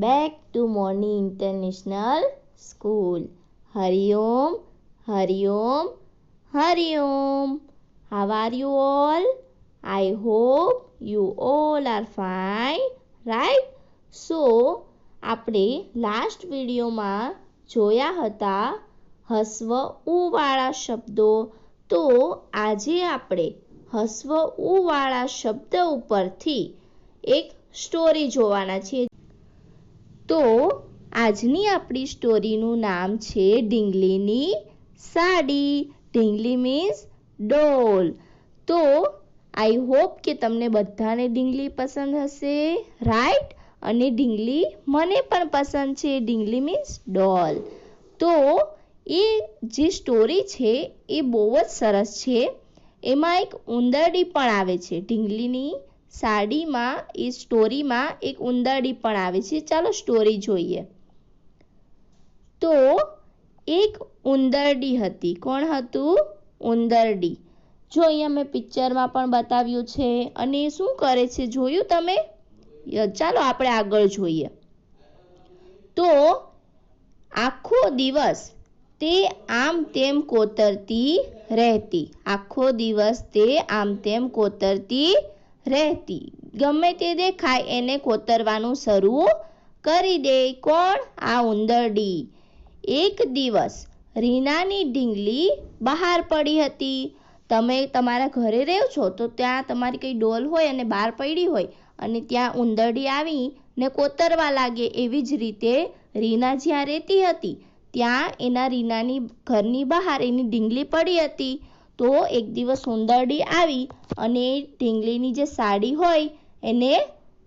Back to Morning International School. Hari Om, Hari Om, Hari Om. How are you all? I hope you all are fine, right? So, આપણે last વિડીયોમાં જોયા હતા હસ્વ ઉવાળા શબ્દો તો આજે આપણે હસ્વ ઉવાળા શબ્દ ઉપરથી એક સ્ટોરી જોવાના છીએ તો આજની આપણી સ્ટોરીનું નામ છે ઢીંગલીની સાડી. ઢીંગલી મીન્સ ડોલ તો આઈ હોપ કે તમને બધાને ઢીંગલી પસંદ હશે. રાઈટ અને ઢીંગલી મને પણ પસંદ છે. ઢીંગલી મીન્સ ડોલ તો એ જે સ્ટોરી છે એ બહુ જ સરસ છે. એમાં એક ઉંદરડી પણ આવે છે. ઢીંગલીની સાડીમાં, એ સ્ટોરીમાં એક ઉંદરડી પણ આવે છે. ચાલો સ્ટોરી જોઈએ. તો એક ઉંદરડી હતી. કોણ હતું? ઉંદરડી. જો અહીંયા મેં પિક્ચરમાં પણ બતાવ્યું છે. અને એ શું કરે છે? જોયું તમે? ચાલો આપણે આગળ જોઈએ. તો આખો દિવસ તે આમ તેમ કોતરતી રહેતી. આખો દિવસ તે આમ તેમ કોતરતી રહેતી. ગમે તે દેખાય એને કોતરવાનું શરૂ કરી દે. કોણ? આ ઉંદરડી. એક દિવસ રીનાની ઢીંગલી બહાર પડી હતી. તમે તમારા ઘરે રહ્યો છો તો ત્યાં તમારી કંઈ ડોલ હોય અને બહાર પડી હોય અને ત્યાં ઉંદરડી આવી ને કોતરવા લાગે એવી જ રીતે રીના જ્યાં રહેતી હતી, ત્યાં એના રીનાની ઘરની બહાર એની ઢીંગલી પડી હતી. તો એક દિવસ ઉંદરડી આવી અને ઢીંગલીની જે સાડી હોય એને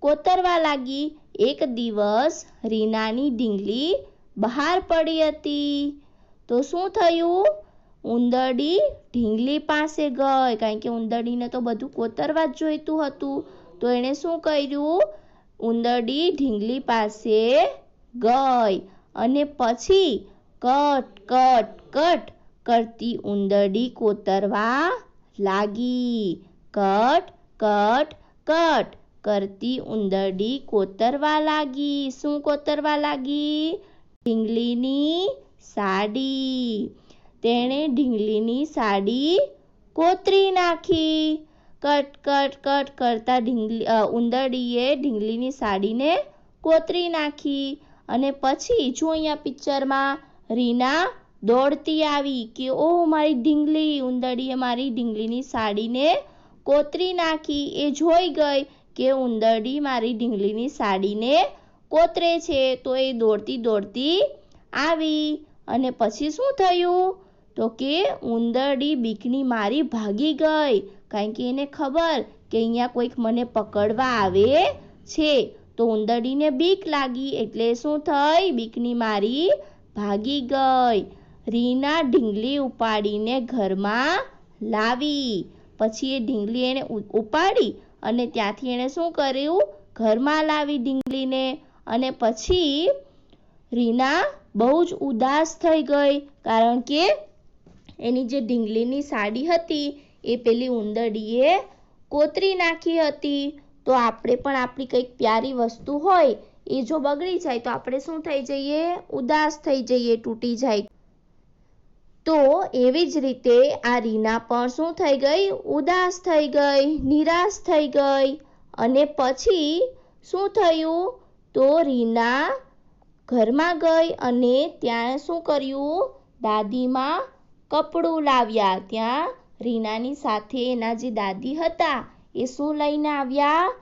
કોતરવા લાગી. એક દિવસ રીનાની ઢીંગલી બહાર પડી હતી. તો શું થયું? ઉંદરડી ઢીંગલી પાસે ગઈ. કારણ કે ઉંદરડીને તો બધું કોતરવા જ જોઈતું હતું. તો એણે શું કર્યું? ઉંદરડી ઢીંગલી પાસે ગઈ અને પછી કટ કટ કટ કરતી ઉંદરડી કોતરવા લાગી. કટ કટ કટ. કરતી ઉંદરડી કોતરવા લાગી. શું કોતરવા લાગી? ઢીંગલીની સાડી. તેણે ઢીંગલીની સાડી કોતરી નાખી. કટ કટ કટ કરતા ઢીંગલી ઉંદરડીએ ઢીંગલીની સાડીને કોતરી નાખી. અને પછી જો અહીંયા પિક્ચરમાં રીના દોડતી આવી કે ઓ મારી ઢીંગલી. ઉંદરીએ મારી ઢીંગલીની સાડીને કોતરી નાખી. એ જોઈ ગઈ કે ઉંદરડી મારી ઢીંગલીની સાડીને કોતરે છે. તો એ દોડતી દોડતી આવી. અને પછી શું થયું? તો કે ઉંદરડી બીકની મારી ભાગી ગઈ. કારણ કે એને ખબર કે અહીંયા કોઈક મને પકડવા આવે છે. તો ઉંદરડીને બીક લાગી. એટલે શું થઈ? બીકની મારી ભાગી ગઈ. રીના ઢીંગલી ઉપાડીને ઘરમાં લાવી. પછી એ ઢીંગલી એને ઉપાડી અને ત્યાંથી એણે શું કર્યું? ઘરમાં લાવી ઢીંગલીને. અને પછી રીના બહુ જ ઉદાસ થઈ ગઈ, કારણ કે એની જે ઢીંગલીની સાડી હતી એ પેલી ઉંદરડીએ કોતરી નાખી હતી. તો આપણે પણ આપણી કંઈક પ્યારી વસ્તુ હોય એ જો બગડી જાય તો આપણે શું થઈ જઈએ? ઉદાસ થઈ જઈએ, તૂટી જાય. તો એવી જ રીતે આ રીના પણ શું થઈ ગઈ? ઉદાસ થઈ ગઈ, નિરાશ થઈ ગઈ અને પછી શું થયું? તો રીના ઘરમાં ગઈ અને ત્યાં શું કર્યું? દાદીમાં કપડું લાવ્યા. ત્યાં રીનાની સાથે એના જે દાદી હતા એ શું લઈને આવ્યા?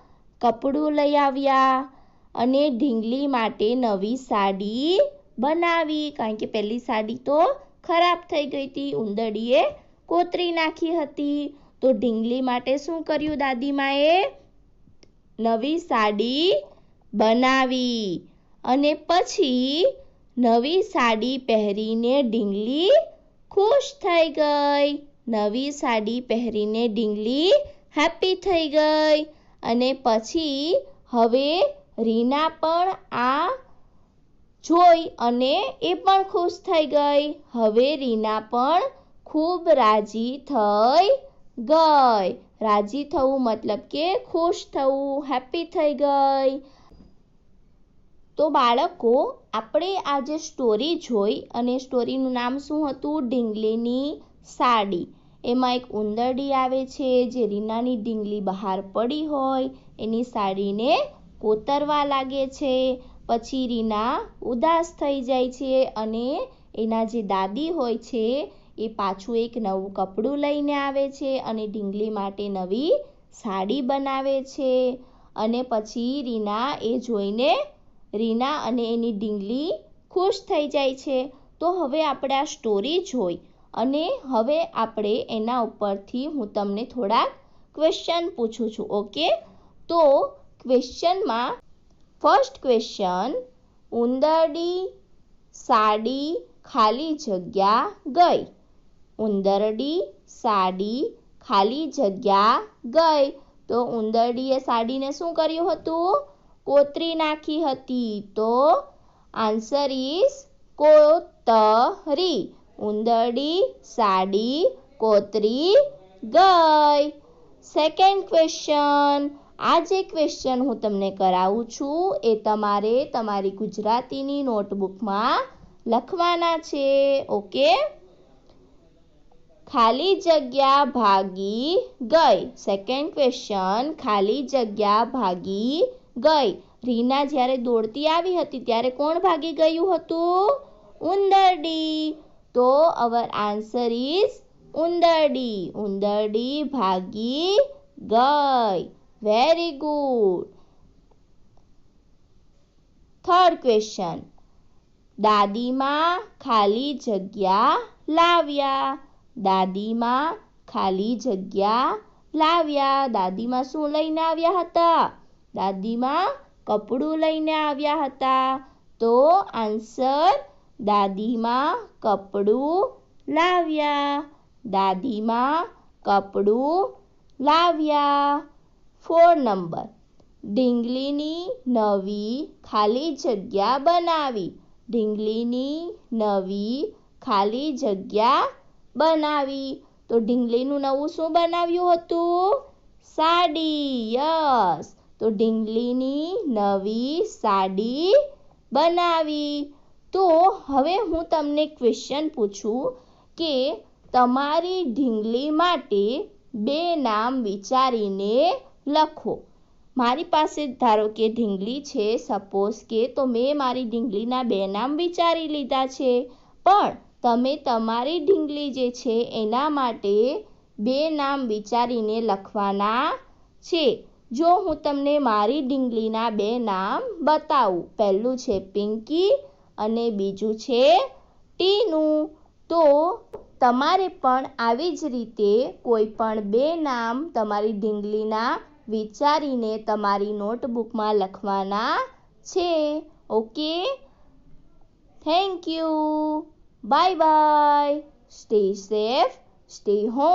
કપડું લઈ આવ્યા અને ઢીંગલી માટે નવી સાડી બનાવી. કારણ કે પહેલી સાડી તો ખરાબ થઈ ગઈ હતી ઉંદરડીએ કોતરી નાખી હતી. તો ઢીંગલી માટે શું કર્યું દાદીમાએ નવી સાડી બનાવી અને પછી નવી સાડી પહેરીને ઢીંગલી ખુશ થઈ ગઈ. નવી સાડી પહેરીને ઢીંગલી હેપી થઈ ગઈ અને પછી હવે રીના પણ આ જોઈ અને એ પણ ખુશ થઈ ગઈ. હવે રીના પણ ખૂબ રાજી થઈ ગઈ. રાજી થવું મતલબ કે ખુશ થવું હેપી થઈ ગઈ. તો બાળકો, આપણે આજે સ્ટોરી જોઈ અને સ્ટોરીનું નામ શું હતું? ઢીંગલીની સાડી. એમાં એક ઉંદરડી આવે છે જે રીનાની ઢીંગલી બહાર પડી હોય. એની સાડીને કોતરવા લાગે છે. પછી રીના ઉદાસ થઈ જાય છે અને એના જે દાદી હોય છે એ પાછું એક નવું કપડું લઈને આવે છે અને ઢીંગલી માટે નવી સાડી બનાવે છે. અને પછી રીના એ જોઈને રીના અને એની ઢીંગલી ખુશ થઈ જાય છે. તો હવે આપણે આ સ્ટોરી જોઈ અને હવે આપણે એના ઉપરથી હું તમને થોડાક ક્વેશ્ચન પૂછું છું ઓકે તો ક્વેશ્ચનમાં ફર્સ્ટ ક્વેશ્ચન ઉંદરડી સાડી ખાલી જગ્યા ગઈ. ઉંદરડી સાડી ખાલી જગ્યા ગઈ. તો ઉંદરડીએ સાડીને શું કર્યું હતું? કોતરી નાખી હતી. તો આન્સર ઇઝ કોતરી. ઉંદરડી સાડી કોતરી ગઈ. સેકન્ડ ક્વેશ્ચન આ જે ક્વેશ્ચન હું તમને કરાવું છું. એ તમારે તમારી ગુજરાતીની નોટબુકમાં લખવાના છે. ઓકે? ખાલી જગ્યા ભાગી ગઈ. સેકન્ડ ક્વેશ્ચન ખાલી જગ્યા ભાગી ગઈ. રીના જ્યારે દોડતી આવી હતી ત્યારે કોણ ભાગી ગયું હતું? ઉંદરડી. તો અવર આન્સર ઇઝ ઉંદરડી. ઉંદરડી ભાગી ગઈ. વેરી ગુડ થર્ડ ક્વેશ્ચન દાદીમાં ખાલી જગ્યા લાવ્યા. દાદીમાં ખાલી જગ્યા લાવ્યા. દાદીમાં શું લઈને આવ્યા હતા? દાદીમાં કપડું લઈને આવ્યા હતા. તો આન્સર, દાદીમાં કપડું લાવ્યા. દાદીમાં કપડું લાવ્યા. Four number. ઢીંગલીની નવી ખાલી જગ્યા બનાવી. ઢીંગલીની નવી ખાલી જગ્યા બનાવી. તો ઢીંગલીનું નવું શું બનાવ્યું હતું? સાડી. યસ. તો ઢીંગલીની નવી સાડી બનાવી. તો હવે હું તમને ક્વેશ્ચન પૂછું કે તમારી ઢીંગલી માટે બે નામ વિચારીને લખો. મારી પાસે ધારો કે ઢીંગલી છે સપોઝ કે તો મેં મારી ઢીંગલીના બે નામ વિચારી લીધા છે. પણ તમે તમારી ઢીંગલી જે છે એના માટે બે નામ વિચારીને લખવાના છે. જો હું તમને મારી ઢીંગલીના બે નામ બતાવું, પહેલું છે પિંકી અને બીજું છે ટીનું. તો તમારે પણ આવી જ રીતે કોઈ પણ બે નામ તમારી ઢીંગલીના વિચારીને તમારી નોટબુકમાં લખવાના છે. Okay? Thank you. Bye bye. Stay safe stay home.